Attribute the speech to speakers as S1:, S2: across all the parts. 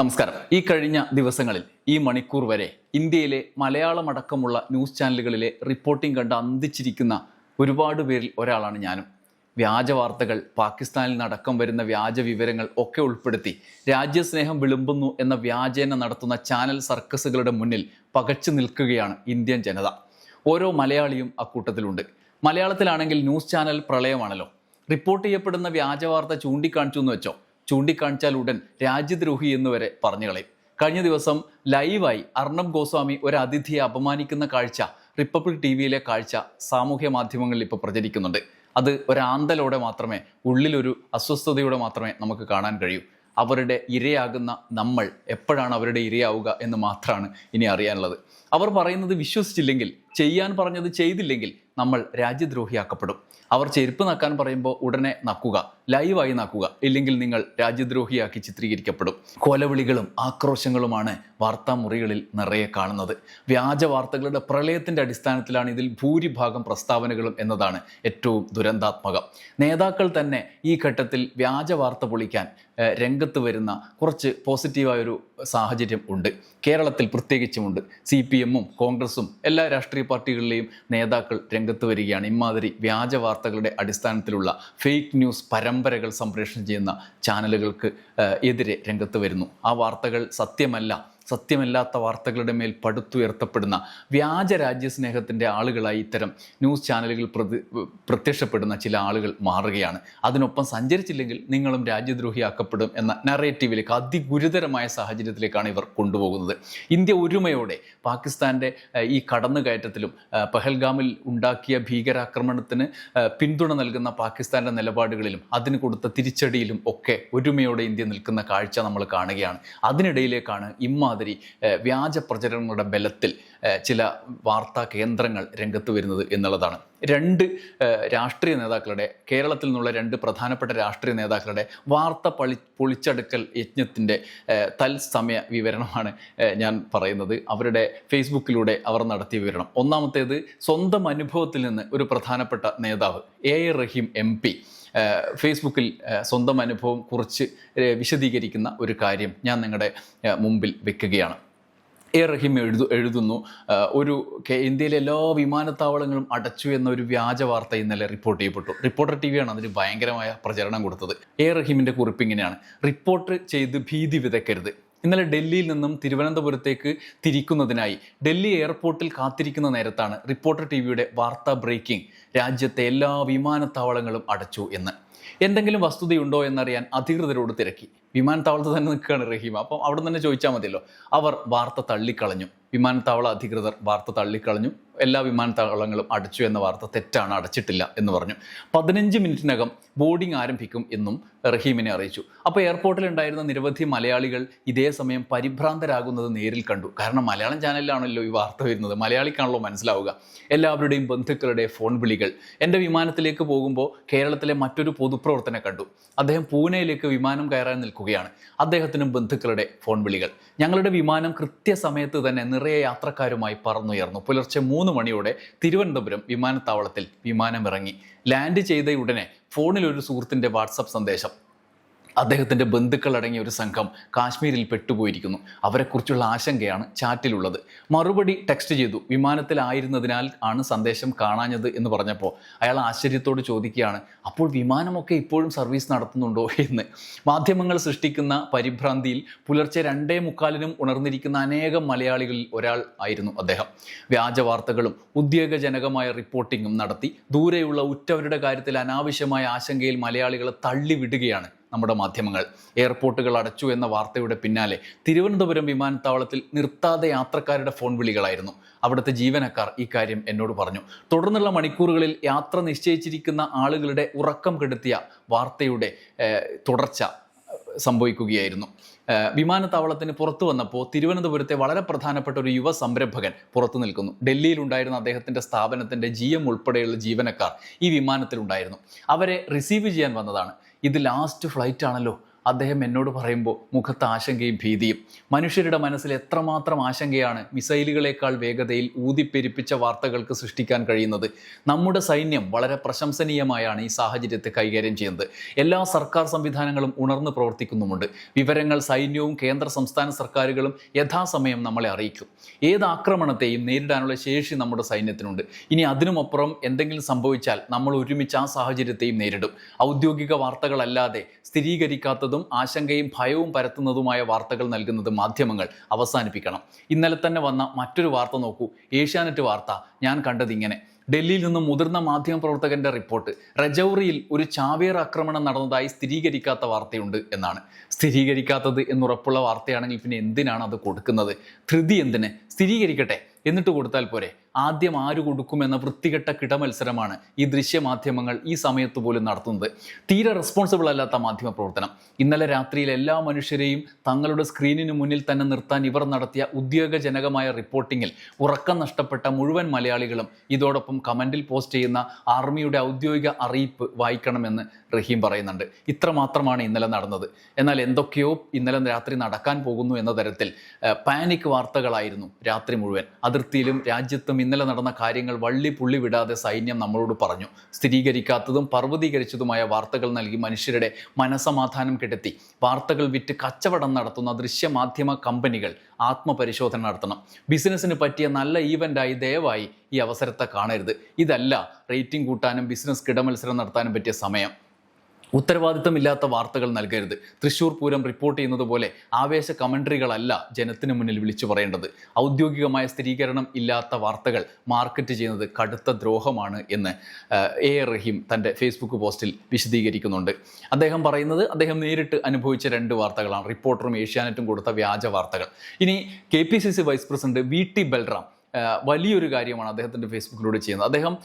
S1: നമസ്കാരം. ഈ കഴിഞ്ഞ ദിവസങ്ങളിൽ ഈ മണിക്കൂർ വരെ ഇന്ത്യയിലെ മലയാളമടക്കമുള്ള ന്യൂസ് ചാനലുകളിലെ റിപ്പോർട്ടിംഗ് കണ്ട് അന്തിച്ചിരിക്കുന്ന ഒരുപാട് പേരിൽ ഒരാളാണ് ഞാനും. വ്യാജ വാർത്തകൾ പാകിസ്ഥാനിൽ നടക്കം വരുന്ന വ്യാജ വിവരങ്ങൾ ഒക്കെ ഉൾപ്പെടുത്തി രാജ്യസ്നേഹം വിളുമ്പുന്നു എന്ന വ്യാജേന നടത്തുന്ന ചാനൽ സർക്കസുകളുടെ മുന്നിൽ പകച്ചു നിൽക്കുകയാണ് ഇന്ത്യൻ ജനത. ഓരോ മലയാളിയും അക്കൂട്ടത്തിലുണ്ട് മലയാളത്തിലാണെങ്കിൽ ന്യൂസ് ചാനൽ പ്രളയമാണല്ലോ. റിപ്പോർട്ട് ചെയ്യപ്പെടുന്ന വ്യാജ വാർത്ത ചൂണ്ടിക്കാണിച്ചു എന്ന് വെച്ചോ? ചൂണ്ടിക്കാണിച്ചാൽ ഉടൻ രാജ്യദ്രോഹി എന്ന് വരെ പറഞ്ഞു കളയും. കഴിഞ്ഞ ദിവസം ലൈവായി അർണബ് ഗോസ്വാമി ഒരു അതിഥിയെ അപമാനിക്കുന്ന കാഴ്ച റിപ്പബ്ലിക് ടി വിയിലെ കാഴ്ച സാമൂഹ്യ മാധ്യമങ്ങളിൽ ഇപ്പോൾ പ്രചരിക്കുന്നുണ്ട്. അത് ഒരാന്തലോടെ മാത്രമേ ഉള്ളിലൊരു അസ്വസ്ഥതയോടെ മാത്രമേ നമുക്ക് കാണാൻ കഴിയൂ. അവരുടെ ഇരയാകുന്ന നമ്മൾ എപ്പോഴാണ് അവരുടെ ഇരയാവുക എന്ന് മാത്രമാണ് ഇനി അറിയാനുള്ളത്. അവർ പറയുന്നത് വിശ്വസിച്ചില്ലെങ്കിൽ ചെയ്യാൻ പറഞ്ഞത് ചെയ്തില്ലെങ്കിൽ നമ്മൾ രാജ്യദ്രോഹിയാക്കപ്പെടും. അവർ ചെരുപ്പ് നക്കാൻ പറയുമ്പോൾ ഉടനെ നക്കുക ലൈവായി നക്കുക ഇല്ലെങ്കിൽ നിങ്ങൾ രാജ്യദ്രോഹിയാക്കി ചിത്രീകരിക്കപ്പെടും. കൊലവിളികളും ആക്രോശങ്ങളുമാണ് വാർത്താ മുറികളിൽ നിറയെ കാണുന്നത്. വ്യാജ വാർത്തകളുടെ പ്രളയത്തിന്റെ അടിസ്ഥാനത്തിലാണ് ഇതിൽ ഭൂരിഭാഗം പ്രസ്താവനകളും എന്നതാണ് ഏറ്റവും ദുരന്താത്മകം. നേതാക്കൾ തന്നെ ഈ ഘട്ടത്തിൽ വ്യാജ വാർത്ത പൊളിക്കാൻ രംഗത്ത് വരുന്ന കുറച്ച് പോസിറ്റീവായൊരു സാഹചര്യം ഉണ്ട്. കേരളത്തിൽ പ്രത്യേകിച്ചുമുണ്ട് സി പി എമ്മും കോൺഗ്രസും എല്ലാ രാഷ്ട്രീയ പാർട്ടികളിലെയും നേതാക്കൾ രംഗത്ത് വരികയാണ്. ഇമാതിരി വ്യാജ വാർത്തകളുടെ അടിസ്ഥാനത്തിലുള്ള ഫേക്ക് ന്യൂസ് പരമ്പരകൾ സംപ്രേഷണം ചെയ്യുന്ന ചാനലുകൾക്ക് എതിരെ രംഗത്ത് വരുന്നു. ആ വാർത്തകൾ സത്യമല്ല. സത്യമല്ലാത്ത വാർത്തകളുടെ മേൽ പടുത്തുയർത്തപ്പെടുന്ന വ്യാജ രാജ്യസ്നേഹത്തിന്റെ ആളുകളായി ഇത്തരം ന്യൂസ് ചാനലുകൾ പ്രതി പ്രത്യക്ഷപ്പെടുന്ന ചില ആളുകൾ മാറുകയാണ്. അതിനൊപ്പം സഞ്ചരിച്ചില്ലെങ്കിൽ നിങ്ങളും രാജ്യദ്രോഹിയാക്കപ്പെടും എന്ന നറേറ്റീവിലേക്ക് അതിഗുരുതരമായ സാഹചര്യത്തിലേക്കാണ് ഇവർ കൊണ്ടുപോകുന്നത്. ഇന്ത്യ ഒരുമയോടെ പാകിസ്ഥാന്റെ ഈ കടന്നുകയറ്റത്തിലും പെഹൽഗാമിൽ ഉണ്ടാക്കിയ ഭീകരാക്രമണത്തിന് പിന്തുണ നൽകുന്ന പാകിസ്ഥാന്റെ നിലപാടുകളിലും അതിന് കൊടുത്ത തിരിച്ചടിയിലും ഒക്കെ ഒരുമയോടെ ഇന്ത്യ നിൽക്കുന്ന കാഴ്ച നമ്മൾ കാണുകയാണ്. അതിനിടയിലേക്കാണ് ഇമാതിരി വ്യാജ പ്രചരണങ്ങളുടെ ബലത്തിൽ ചില വാർത്താ കേന്ദ്രങ്ങൾ രംഗത്ത് വരുന്നത് എന്നുള്ളതാണ്. രണ്ട് രാഷ്ട്രീയ നേതാക്കളുടെ കേരളത്തിൽ നിന്നുള്ള രണ്ട് പ്രധാനപ്പെട്ട രാഷ്ട്രീയ നേതാക്കളുടെ വാർത്ത പളി പൊളിച്ചെടുക്കൽ യജ്ഞത്തിന്റെ തത്സമയ വിവരണമാണ് ഞാൻ പറയുന്നത്. അവരുടെ ഫേസ്ബുക്കിലൂടെ അവർ നടത്തിയ വിവരണം. ഒന്നാമത്തേത് സ്വന്തം അനുഭവത്തിൽ നിന്ന് ഒരു പ്രധാനപ്പെട്ട നേതാവ് എ. റഹീം എം ഫേസ്ബുക്കിൽ സ്വന്തം അനുഭവം കുറിച്ച് വിശദീകരിക്കുന്ന ഒരു കാര്യം ഞാൻ നിങ്ങളുടെ മുമ്പിൽ വെക്കുകയാണ്. എ റഹീം എഴുതു എഴുതുന്നു ഒരു ഇന്ത്യയിലെ എല്ലാ വിമാനത്താവളങ്ങളും അടച്ചു എന്ന ഒരു വ്യാജ വാർത്ത ഇന്നലെ റിപ്പോർട്ട് ചെയ്യപ്പെട്ടു. റിപ്പോർട്ടർ ടി വിയാണ് അതിന് ഭയങ്കരമായ പ്രചരണം കൊടുത്തത്. എ റഹീമിന്റെ കുറിപ്പ് ഇങ്ങനെയാണ്. റിപ്പോർട്ട് ചെയ്ത് ഭീതി വിതയ്ക്കരുത്. ഇന്നലെ ഡൽഹിയിൽ നിന്നും തിരുവനന്തപുരത്തേക്ക് തിരിക്കുന്നതിനായി ഡൽഹി എയർപോർട്ടിൽ കാത്തിരിക്കുന്ന നേരത്താണ് റിപ്പോർട്ടർ ടി വിയുടെ വാർത്താ ബ്രേക്കിംഗ് രാജ്യത്തെ എല്ലാ വിമാനത്താവളങ്ങളും അടച്ചു എന്ന്. എന്തെങ്കിലും വസ്തുതയുണ്ടോ എന്നറിയാൻ അധികൃതരോട് തിരക്കി. വിമാനത്താവളത്തിൽ തന്നെ നിൽക്കുകയാണ് റഹീം. അപ്പം അവിടെ തന്നെ ചോദിച്ചാൽ മതിയല്ലോ. അവർ വാർത്ത തള്ളിക്കളഞ്ഞു. വിമാനത്താവള അധികൃതർ വാർത്ത തള്ളിക്കളഞ്ഞു. എല്ലാ വിമാനത്താവളങ്ങളും അടച്ചു എന്ന വാർത്ത തെറ്റാണ് അടച്ചിട്ടില്ല എന്ന് പറഞ്ഞു. പതിനഞ്ച് മിനിറ്റിനകം ബോർഡിംഗ് ആരംഭിക്കും എന്നും റഹീമിനെ അറിയിച്ചു. അപ്പോൾ എയർപോർട്ടിൽ ഉണ്ടായിരുന്ന നിരവധി മലയാളികൾ ഇതേ സമയം പരിഭ്രാന്തരാകുന്നത് നേരിൽ കണ്ടു. കാരണം മലയാളം ചാനലിലാണല്ലോ ഈ വാർത്ത വരുന്നത്. മലയാളിക്കാണല്ലോ മനസ്സിലാവുക. എല്ലാവരുടെയും ബന്ധുക്കളുടെ ഫോൺ വിളികൾ. എന്റെ വിമാനത്തിലേക്ക് പോകുമ്പോൾ കേരളത്തിലെ മറ്റൊരു പൊതുപ്രവർത്തനം കണ്ടു. അദ്ദേഹം പൂനെയിലേക്ക് വിമാനം കയറാൻ നിൽക്കുകയാണ്. അദ്ദേഹത്തിനും ബന്ധുക്കളുടെ ഫോൺ വിളികൾ. ഞങ്ങളുടെ വിമാനം കൃത്യസമയത്ത് തന്നെ നിറയെ യാത്രക്കാരുമായി പറന്നുയർന്നു. പുലർച്ചെ മൂന്ന് മണിയോടെ തിരുവനന്തപുരം വിമാനത്താവളത്തിൽ വിമാനം ഇറങ്ങി ലാൻഡ് ചെയ്ത ഉടനെ ഫോണിൽ ഒരു സുഹൃത്തിന്റെ വാട്സപ്പ് സന്ദേശം. അദ്ദേഹത്തിന്റെ ബന്ധുക്കളടങ്ങിയ ഒരു സംഘം കാശ്മീരിൽ പെട്ടുപോയിരിക്കുന്നു. അവരെക്കുറിച്ചുള്ള ആശങ്കയാണ് ചാറ്റിലുള്ളത്. മറുപടി ടെക്സ്റ്റ് ചെയ്തു വിമാനത്തിലായിരുന്നതിനാൽ ആണ് സന്ദേശം കാണാഞ്ഞത് എന്ന് പറഞ്ഞപ്പോൾ അയാൾ ആശ്ചര്യത്തോട് ചോദിക്കുകയാണ് അപ്പോൾ വിമാനമൊക്കെ ഇപ്പോഴും സർവീസ് നടത്തുന്നുണ്ടോ? എന്ന്. മാധ്യമങ്ങൾ സൃഷ്ടിക്കുന്ന പരിഭ്രാന്തിയിൽ പുലർച്ചെ രണ്ടേ മുക്കാലിനും ഉണർന്നിരിക്കുന്ന അനേകം മലയാളികളിൽ ഒരാൾ ആയിരുന്നു അദ്ദേഹം. വ്യാജ വാർത്തകളും ഉദ്യോഗജനകമായ റിപ്പോർട്ടിങ്ങും നടത്തി ദൂരെയുള്ള ഉറ്റവരുടെ കാര്യത്തിൽ അനാവശ്യമായ ആശങ്കയിൽ മലയാളികളെ തള്ളിവിടുകയാണ് നമ്മുടെ മാധ്യമങ്ങൾ. എയർപോർട്ടുകൾ അടച്ചു എന്ന വാർത്തയുടെ പിന്നാലെ തിരുവനന്തപുരം വിമാനത്താവളത്തിൽ നിർത്താതെ യാത്രക്കാരുടെ ഫോൺ വിളികളായിരുന്നു. അവിടുത്തെ ജീവനക്കാർ ഇക്കാര്യം കാര്യം എന്നോട് പറഞ്ഞു. തുടർന്നുള്ള മണിക്കൂറുകളിൽ യാത്ര നിശ്ചയിച്ചിരിക്കുന്ന ആളുകളുടെ ഉറക്കം കെടുത്തിയ വാർത്തയുടെ തുടർച്ച സംഭവിക്കുകയായിരുന്നു. വിമാനത്താവളത്തിന് പുറത്തു വന്നപ്പോൾ തിരുവനന്തപുരത്തെ വളരെ പ്രധാനപ്പെട്ട ഒരു യുവ സംരംഭകൻ പുറത്തു നിൽക്കുന്നു. ഡൽഹിയിൽ ഉണ്ടായിരുന്ന അദ്ദേഹത്തിന്റെ സ്ഥാപനത്തിന്റെ ജി എം ഉൾപ്പെടെയുള്ള ജീവനക്കാർ ഈ വിമാനത്തിലുണ്ടായിരുന്നു. അവരെ റിസീവ് ചെയ്യാൻ വന്നതാണ്. ഇത് ലാസ്റ്റ് ഫ്ലൈറ്റ് ആണല്ലോ. അദ്ദേഹം എന്നോട് പറയുമ്പോൾ മുഖത്ത് ആശങ്കയും ഭീതിയും. മനുഷ്യരുടെ മനസ്സിൽ എത്രമാത്രം ആശങ്കയാണ് മിസൈലുകളേക്കാൾ വേഗതയിൽ ഊതിപ്പെരിപ്പിച്ച വാർത്തകൾക്ക് സൃഷ്ടിക്കാൻ കഴിയുന്നത്. നമ്മുടെ സൈന്യം വളരെ പ്രശംസനീയമായാണ് ഈ സാഹചര്യത്തെ കൈകാര്യം ചെയ്യുന്നത്. എല്ലാ സർക്കാർ സംവിധാനങ്ങളും ഉണർന്നു പ്രവർത്തിക്കുന്നുമുണ്ട്. വിവരങ്ങൾ സൈന്യവും കേന്ദ്ര സംസ്ഥാന സർക്കാരുകളും യഥാസമയം നമ്മളെ അറിയിക്കും. ഏത് ആക്രമണത്തെയും നേരിടാനുള്ള ശേഷി നമ്മുടെ സൈന്യത്തിനുണ്ട്. ഇനി അതിനുമപ്പുറം എന്തെങ്കിലും സംഭവിച്ചാൽ നമ്മൾ ഒരുമിച്ച് ആ സാഹചര്യത്തെയും നേരിടും. ഔദ്യോഗിക വാർത്തകളല്ലാതെ സ്ഥിരീകരിക്കാത്തതും ആശങ്കയും ഭയവും പരത്തുന്നതുമായ വാർത്തകൾ നൽകുന്നത് മാധ്യമങ്ങൾ അവസാനിപ്പിക്കണം. ഇന്നലെ തന്നെ വന്ന മറ്റൊരു വാർത്ത നോക്കൂ. ഏഷ്യാനെറ്റ് വാർത്ത. ഞാൻ കണ്ടത് ഇങ്ങനെ. ഡൽഹിയിൽ നിന്നും മുതിർന്ന മാധ്യമപ്രവർത്തകന്റെ റിപ്പോർട്ട്. രജൌറിയിൽ ഒരു ചാവേർ ആക്രമണം നടന്നതായി സ്ഥിരീകരിക്കാത്ത വാർത്തയുണ്ട് എന്നാണ്. സ്ഥിരീകരിക്കാത്തത് എന്നുറപ്പുള്ള വാർത്തയാണെങ്കിൽ പിന്നെ എന്തിനാണ് അത് കൊടുക്കുന്നത്? ധൃതി എന്തിന്? സ്ഥിരീകരിക്കട്ടെ. എന്നിട്ട് കൊടുത്താൽ പോരെ. ആദ്യം ആര് കൊടുക്കുമെന്ന വൃത്തികെട്ട കിടമത്സരമാണ് ഈ ദൃശ്യമാധ്യമങ്ങൾ ഈ സമയത്ത് പോലും നടത്തുന്നത്. തീരെ റെസ്പോൺസിബിൾ അല്ലാത്ത മാധ്യമ പ്രവർത്തനം. ഇന്നലെ രാത്രിയിൽ എല്ലാ മനുഷ്യരെയും തങ്ങളുടെ സ്ക്രീനിന് മുന്നിൽ തന്നെ നിർത്താൻ ഇവർ നടത്തിയ ഉദ്യോഗജനകമായ റിപ്പോർട്ടിങ്ങിൽ ഉറക്കം നഷ്ടപ്പെട്ട മുഴുവൻ മലയാളികളും ഇതോടൊപ്പം കമന്റിൽ പോസ്റ്റ് ചെയ്യുന്ന ആർമിയുടെ ഔദ്യോഗിക അറിയിപ്പ് വായിക്കണമെന്ന് റഹീം പറയുന്നുണ്ട്. ഇത്രമാത്രമാണ് ഇന്നലെ നടന്നത്. എന്നാൽ എന്തൊക്കെയോ ഇന്നലെ രാത്രി നടക്കാൻ പോകുന്നു എന്ന തരത്തിൽ പാനിക് വാർത്തകളായിരുന്നു രാത്രി മുഴുവൻ. അതിർത്തിയിലും രാജ്യത്തും ഇന്നലെ നടന്ന കാര്യങ്ങൾ വള്ളി പുള്ളി വിടാതെ സൈന്യം നമ്മളോട് പറഞ്ഞു. സ്ഥിരീകരിക്കാത്തതും പർവതീകരിച്ചതുമായ വാർത്തകൾ നൽകി മനുഷ്യരുടെ മനസമാധാനം കെടുത്തി. വാർത്തകൾ വിറ്റ് കച്ചവടം നടത്തുന്ന ദൃശ്യമാധ്യമ കമ്പനികൾ ആത്മപരിശോധന നടത്തണം. ബിസിനസ്സിന് പറ്റിയ നല്ല ഈവന്റായി ദയവായി ഈ അവസരത്തെ കാണരുത്. ഇതല്ല റേറ്റിംഗ് കൂട്ടാനും ബിസിനസ് കിടമത്സരം നടത്താനും പറ്റിയ സമയം. ഉത്തരവാദിത്തമില്ലാത്ത വാർത്തകൾ നൽകരുത്. തൃശൂർ പൂരം റിപ്പോർട്ട് ചെയ്യുന്നത് പോലെ ആവേശ കമൻട്രികളല്ല ജനത്തിന് മുന്നിൽ വിളിച്ചു പറയേണ്ടത്. ഔദ്യോഗികമായ സ്ഥിരീകരണം ഇല്ലാത്ത വാർത്തകൾ മാർക്കറ്റ് ചെയ്യുന്നത് കടുത്ത ദ്രോഹമാണ് എന്ന് എ എ റഹീം തന്റെ ഫേസ്ബുക്ക് പോസ്റ്റിൽ വിശദീകരിക്കുന്നുണ്ട്. അദ്ദേഹം പറയുന്നത് അദ്ദേഹം നേരിട്ട് അനുഭവിച്ച രണ്ട് വാർത്തകളാണ്. റിപ്പോർട്ടറും ഏഷ്യാനെറ്റും കൊടുത്ത വ്യാജ വാർത്തകൾ. ഇനി K vice president V T Balram വലിയൊരു കാര്യമാണ് അദ്ദേഹത്തിന്റെ ഫേസ്ബുക്കിലൂടെ ചെയ്യുന്നത്. അദ്ദേഹം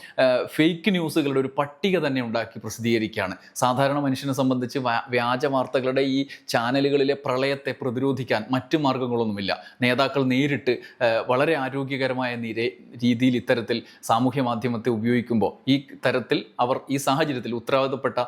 S1: ഫേക്ക് ന്യൂസുകളുടെ ഒരു പട്ടിക തന്നെ ഉണ്ടാക്കി പ്രസിദ്ധീകരിക്കുകയാണ്. സാധാരണ മനുഷ്യനെ സംബന്ധിച്ച് വ്യാ- വ്യാജ വാർത്തകളുടെ ഈ ചാനലുകളിലെ പ്രളയത്തെ പ്രതിരോധിക്കാൻ മറ്റു മാർഗങ്ങളൊന്നുമില്ല. നേതാക്കൾ നേരിട്ട് വളരെ ആരോഗ്യകരമായ നിര രീതിയിൽ ഇത്തരത്തിൽ സാമൂഹ്യ മാധ്യമത്തെ ഉപയോഗിക്കുമ്പോൾ ഈ തരത്തിൽ അവർ ഈ സാഹചര്യത്തിൽ ഉത്തരവാദിത്തപ്പെട്ട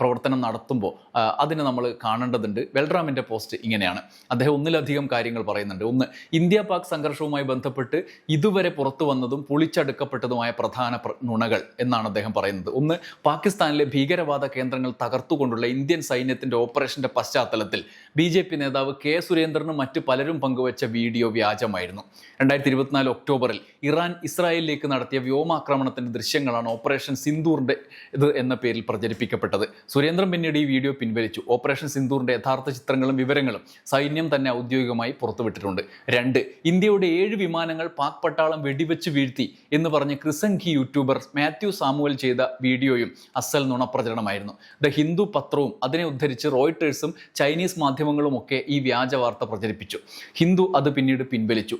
S1: പ്രവർത്തനം നടത്തുമ്പോൾ അതിന് നമ്മൾ കാണേണ്ടതുണ്ട്. വെൽറാമിന്റെ പോസ്റ്റ് ഇങ്ങനെയാണ്. അദ്ദേഹം ഒന്നിലധികം കാര്യങ്ങൾ പറയുന്നുണ്ട്. ഒന്ന് ഇന്ത്യ പാക് സംഘർഷവുമായി ബന്ധപ്പെട്ട് ഇതുവരെ പുറത്തു വന്നതും പൊളിച്ചടുക്കപ്പെട്ടതുമായ പ്രധാന പ്ര- നുണകൾ എന്നാണ് അദ്ദേഹം പറയുന്നത്. ഒന്ന് പാകിസ്ഥാനിലെ ഭീകരവാദ കേന്ദ്രങ്ങൾ തകർത്തുകൊണ്ടുള്ള ഇന്ത്യൻ സൈന്യത്തിന്റെ ഓപ്പറേഷന്റെ പശ്ചാത്തലത്തിൽ ബി ജെ പി നേതാവ് കെ സുരേന്ദ്രനും മറ്റ് പലരും പങ്കുവച്ച വീഡിയോ വ്യാജമായിരുന്നു. രണ്ടായിരത്തി ഇരുപത്തിനാല് ഒക്ടോബറിൽ ഇറാൻ ഇസ്രായേലിലേക്ക് നടത്തിയ വ്യോമാക്രമണത്തിന്റെ ദൃശ്യങ്ങളാണ് ഓപ്പറേഷൻ സിന്ദൂറിന്റെ ഇത് എന്ന പേരിൽ പ്രചരിപ്പിക്കപ്പെട്ടത്. സുരേന്ദ്രൻ പിന്നീട് ഈ വീഡിയോ പിൻവലിച്ചു. ഓപ്പറേഷൻ സിന്ദൂറിന്റെ യഥാർത്ഥ ചിത്രങ്ങളും വിവരങ്ങളും സൈന്യം തന്നെ ഔദ്യോഗികമായി പുറത്തുവിട്ടിട്ടുണ്ട്. രണ്ട് ഇന്ത്യയുടെ ഏഴ് വിമാനങ്ങൾ പാക് പട്ടാളം വെടിവെച്ച് വീഴ്ത്തി എന്ന് പറഞ്ഞ് ക്രിസംഖി യൂട്യൂബർ മാത്യു സാമുവൽ ചെയ്ത വീഡിയോയും അസൽ നുണപ്രചരണമായിരുന്നു. ദ ഹിന്ദു പത്രവും അതിനെ ഉദ്ധരിച്ച് റോയിട്ടേഴ്സും ചൈനീസ് മാധ്യമങ്ങളും ഒക്കെ ഈ വ്യാജ വാർത്ത പ്രചരിപ്പിച്ചു. ഹിന്ദു അത് പിന്നീട് പിൻവലിച്ചു.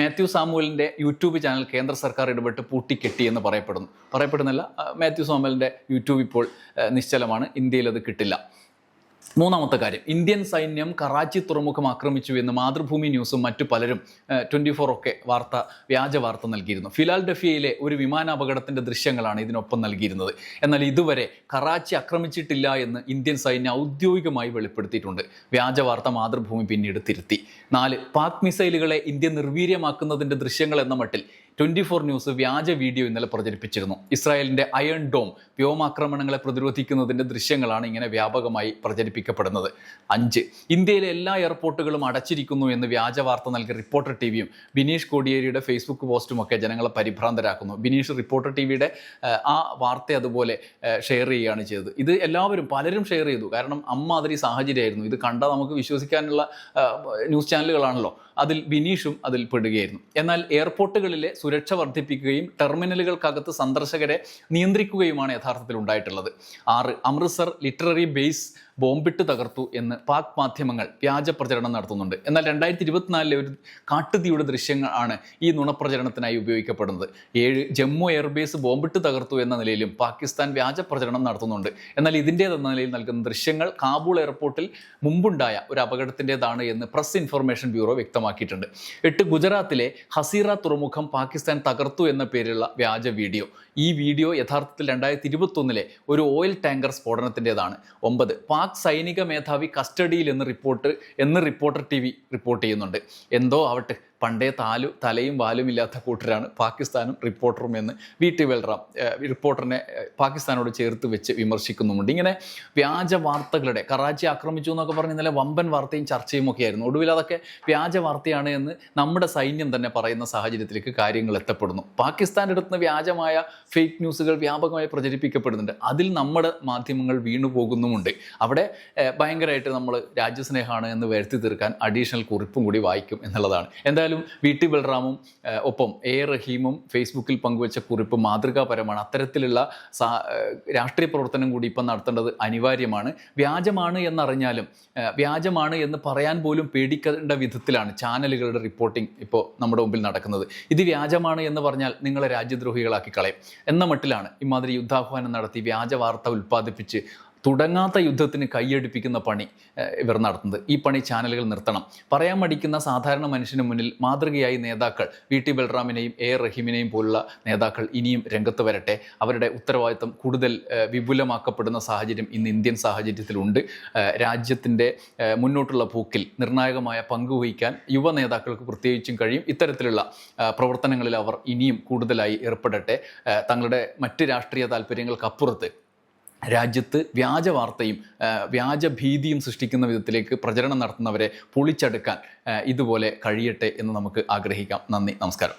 S1: മാത്യു സാമുവലിന്റെ യൂട്യൂബ് ചാനൽ കേന്ദ്ര സർക്കാർ ഇടപെട്ട് പൂട്ടിക്കെട്ടി എന്ന് പറയപ്പെടുന്നു. പറയപ്പെടുന്നില്ല മാത്യു സാമുവലിന്റെ യൂട്യൂബ് ഇപ്പോൾ നിശ്ചലമാണ്. ഇന്ത്യയിൽ അത് കിട്ടില്ല. മൂന്നാമത്തെ കാര്യം. ഇന്ത്യൻ സൈന്യം കറാച്ചി തുറമുഖം ആക്രമിച്ചു എന്ന് മാതൃഭൂമി ന്യൂസും മറ്റു പലരും ട്വന്റി ഫോർ ഒക്കെ വാർത്ത വ്യാജ വാർത്ത നൽകിയിരുന്നു. ഫിലാൽഡഫിയയിലെ ഒരു വിമാനാപകടത്തിന്റെ ദൃശ്യങ്ങളാണ് ഇതിനൊപ്പം നൽകിയിരുന്നത്. എന്നാൽ ഇതുവരെ കറാച്ചി ആക്രമിച്ചിട്ടില്ല എന്ന് ഇന്ത്യൻ സൈന്യം ഔദ്യോഗികമായി വെളിപ്പെടുത്തിയിട്ടുണ്ട്. വ്യാജ വാർത്ത മാതൃഭൂമി പിന്നീട് തിരുത്തി. നാല് പാക് മിസൈലുകളെ ഇന്ത്യ നിർവീര്യമാക്കുന്നതിന്റെ ദൃശ്യങ്ങൾ എന്ന മട്ടിൽ ട്വന്റി ഫോർ ന്യൂസ് വ്യാജ വീഡിയോ ഇന്നലെ പ്രചരിപ്പിച്ചിരുന്നു. ഇസ്രായേലിന്റെ അയൺ ഡോം വ്യോമാക്രമണങ്ങളെ പ്രതിരോധിക്കുന്നതിന്റെ ദൃശ്യങ്ങളാണ് ഇങ്ങനെ വ്യാപകമായി പ്രചരിപ്പിക്കപ്പെടുന്നത്. അഞ്ച് ഇന്ത്യയിലെ എല്ലാ എയർപോർട്ടുകളും അടച്ചിരിക്കുന്നു എന്ന് വ്യാജ വാർത്ത നൽകിയ റിപ്പോർട്ടർ ടി വിയും ബിനീഷ് കോടിയേരിയുടെ ഫേസ്ബുക്ക് പോസ്റ്റും ഒക്കെ ജനങ്ങളെ പരിഭ്രാന്തരാക്കുന്നു. ബിനീഷ് റിപ്പോർട്ടർ ടി വിയുടെ ആ വാർത്ത അതുപോലെ ഷെയർ ചെയ്യുകയാണ് ചെയ്തത്. ഇത് എല്ലാവരും പലരും ഷെയർ ചെയ്തു. കാരണം അമ്മാതിരി സാഹചര്യമായിരുന്നു. ഇത് കണ്ടാൽ നമുക്ക് വിശ്വസിക്കാനുള്ള ന്യൂസ് ചാനലുകളാണല്ലോ. അതിൽ ബിനീഷും അതിൽ പെടുകയായിരുന്നു. എന്നാൽ എയർപോർട്ടുകളിലെ സുരക്ഷ വർദ്ധിപ്പിക്കുകയും ടെർമിനലുകൾക്കകത്ത് സന്ദർശകരെ നിയന്ത്രിക്കുകയുമാണ് യഥാർത്ഥത്തിൽ ഉണ്ടായിട്ടുള്ളത്. ആറ് അമൃത്സർ ലിറ്റററി ബേസ് ബോംബിട്ട് തകർത്തു എന്ന് പാക് മാധ്യമങ്ങൾ വ്യാജ പ്രചരണം നടത്തുന്നുണ്ട്. എന്നാൽ രണ്ടായിരത്തി ഇരുപത്തിനാലിലെ ഒരു കാട്ടുതീയുടെ ദൃശ്യങ്ങളാണ് ഈ നുണപ്രചരണത്തിനായി ഉപയോഗിക്കപ്പെടുന്നത്. ഏഴ് ജമ്മു എയർബേസ് ബോംബിട്ട് തകർത്തു എന്ന നിലയിലും പാകിസ്ഥാൻ വ്യാജ പ്രചരണം നടത്തുന്നുണ്ട്. എന്നാൽ ഇതിന്റേതെന്ന നിലയിൽ നൽകുന്ന ദൃശ്യങ്ങൾ കാബൂൾ എയർപോർട്ടിൽ മുമ്പുണ്ടായ ഒരു അപകടത്തിന്റെതാണ് എന്ന് പ്രസ് ഇൻഫർമേഷൻ ബ്യൂറോ വ്യക്തമാക്കിയിട്ടുണ്ട്. എട്ട് ഗുജറാത്തിലെ ഹസീറ തുറമുഖം പാകിസ്ഥാൻ തകർത്തു എന്ന പേരിലുള്ള വ്യാജ വീഡിയോ. ഈ വീഡിയോ യഥാർത്ഥത്തിൽ രണ്ടായിരത്തി ഇരുപത്തൊന്നിലെ ഒരു ഓയിൽ ടാങ്കർ സ്ഫോടനത്തിന്റെതാണ്. ഒമ്പത് പാക് സൈനിക മേധാവി കസ്റ്റഡിയിൽ എന്ന് റിപ്പോർട്ട് എന്ന് റിപ്പോർട്ടർ ടി റിപ്പോർട്ട് ചെയ്യുന്നുണ്ട്. എന്തോ ആവട്ടെ പണ്ടേ താലു തലയും വാലും ഇല്ലാത്ത കൂട്ടരാണ് പാകിസ്ഥാനും റിപ്പോർട്ടറും എന്ന് വി ടി വെൽറാം റിപ്പോർട്ടറിനെ പാകിസ്ഥാനോട് ചേർത്ത് വെച്ച് വിമർശിക്കുന്നുമുണ്ട്. ഇങ്ങനെ വ്യാജ വാർത്തകളുടെ കറാച്ചി ആക്രമിച്ചു എന്നൊക്കെ പറഞ്ഞ് ഇന്നലെ വമ്പൻ വാർത്തയും ചർച്ചയും ഒക്കെ ആയിരുന്നു ഒടുവിൽ അതൊക്കെ വ്യാജ വാർത്തയാണ് എന്ന് നമ്മുടെ സൈന്യം തന്നെ പറയുന്ന സാഹചര്യത്തിലേക്ക് കാര്യങ്ങൾ എത്തപ്പെടുന്നു. പാകിസ്ഥാന്റെ അടുത്ത് വ്യാജമായ ഫേക്ക് ന്യൂസുകൾ വ്യാപകമായി പ്രചരിപ്പിക്കപ്പെടുന്നുണ്ട്. അതിൽ നമ്മുടെ മാധ്യമങ്ങൾ വീണു പോകുന്നുമുണ്ട്. അവിടെ ഭയങ്കരമായിട്ട് നമ്മൾ രാജ്യസ്നേഹമാണ് എന്ന് വരുത്തി തീർക്കാൻ അഡീഷണൽ കുറിപ്പും കൂടി വായിക്കും എന്നുള്ളതാണ്. എന്തായാലും വി ടി ബൽറാമും ഒപ്പം എ റഹീമും ഫേസ്ബുക്കിൽ പങ്കുവച്ച കുറിപ്പ് മാതൃകാപരമാണ്. അത്തരത്തിലുള്ള രാഷ്ട്രീയ പ്രവർത്തനം കൂടി ഇപ്പം നടത്തേണ്ടത് അനിവാര്യമാണ്. വ്യാജമാണ് എന്നറിഞ്ഞാലും വ്യാജമാണ് എന്ന് പറയാൻ പോലും പേടിക്കേണ്ട വിധത്തിലാണ് ചാനലുകളുടെ റിപ്പോർട്ടിംഗ് ഇപ്പോൾ നമ്മുടെ മുമ്പിൽ നടക്കുന്നത്. ഇത് വ്യാജമാണ് എന്ന് പറഞ്ഞാൽ നിങ്ങളെ രാജ്യദ്രോഹികളാക്കി കളയും. എന്ന മട്ടിലാണ് ഇമാതിരി യുദ്ധാഹ്വാനം നടത്തി വ്യാജ വാർത്ത ഉൽപ്പാദിപ്പിച്ച് തുടങ്ങാത്ത യുദ്ധത്തിന് കൈയടിപ്പിക്കുന്ന പണി ഇവർ നടത്തുന്നത്. ഈ പണി ചാനലുകൾ നിർത്തണം. പറയാൻ മടിക്കുന്ന സാധാരണ മനുഷ്യന് മുന്നിൽ മാതൃകയായി നേതാക്കൾ വി ടി ബൽറാമിനെയും എ റഹീമിനെയും പോലുള്ള നേതാക്കൾ ഇനിയും രംഗത്ത് വരട്ടെ. അവരുടെ ഉത്തരവാദിത്തം കൂടുതൽ വിപുലമാക്കപ്പെടുന്ന സാഹചര്യം ഇന്ന് ഇന്ത്യൻ സാഹചര്യത്തിലുണ്ട്. രാജ്യത്തിന്റെ മുന്നോട്ടുള്ള പോക്കിൽ നിർണായകമായ പങ്ക് വഹിക്കാൻ യുവ നേതാക്കൾക്ക് പ്രത്യേകിച്ചും കഴിയും. ഇത്തരത്തിലുള്ള പ്രവർത്തനങ്ങളിൽ അവർ ഇനിയും കൂടുതലായി ഏർപ്പെടട്ടെ. തങ്ങളുടെ മറ്റ് രാഷ്ട്രീയ താല്പര്യങ്ങൾക്കപ്പുറത്ത് രാജ്യത്ത് വ്യാജ വാർത്തയും വ്യാജ ഭീതിയും സൃഷ്ടിക്കുന്ന വിധത്തിലേക്ക് പ്രചരണം നടത്തുന്നവരെ പൊളിച്ചെടുക്കാൻ ഇതുപോലെ കഴിയട്ടെ എന്ന് നമുക്ക് ആഗ്രഹിക്കാം. നന്ദി നമസ്കാരം.